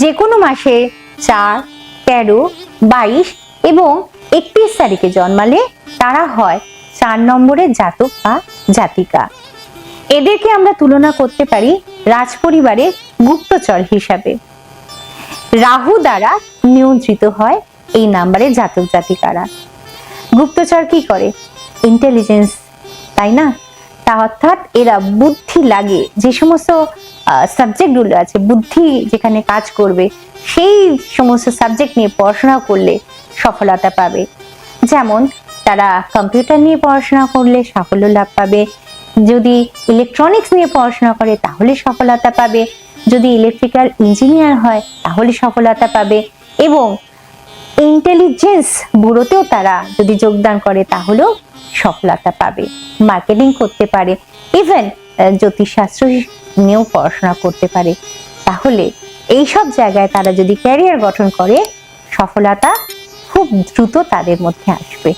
যে কোনো মাসে চার, তেরো, বাইশ এবং একত্রিশ তারিখে জন্মালে তারা হয় চার নম্বরের জাতক বা জাতিকা। এদেরকে আমরা তুলনা করতে পারি রাজপরিবারের গুপ্তচর হিসাবে। রাহু দ্বারা নিয়ন্ত্রিত হয় এই নাম্বারের জাতক জাতিকারা। গুপ্তচর কি করে? ইন্টেলিজেন্স তাই না? তা অর্থাৎ এরা বুদ্ধি লাগে। যে সমস্ত সাবজেক্টগুলো আছে, বুদ্ধি যেখানে কাজ করবে, সেই সমস্ত সাবজেক্ট নিয়ে পড়াশোনা করলে সফলতা পাবে। যেমন, তারা কম্পিউটার নিয়ে পড়াশোনা করলে সাফল্য লাভ পাবে। যদি ইলেকট্রনিক্স নিয়ে পড়াশোনা করে, তাহলে সফলতা পাবে। যদি ইলেকট্রিক্যাল ইঞ্জিনিয়ার হয়, তাহলে সফলতা পাবে। এবং ইন্টেলিজেন্স ব্যুরোতেও তারা যদি যোগদান করে, তাহলেও সফলতা পাবে। মার্কেটিং করতে পারে। ইভেন জ্যোতিষশাস্ত্র নিয়েও পড়াশোনা করতে পারে। তাহলে এই সব জায়গায় তারা যদি ক্যারিয়ার গঠন করে, সফলতা খুব দ্রুত তাদের মধ্যে আসবে।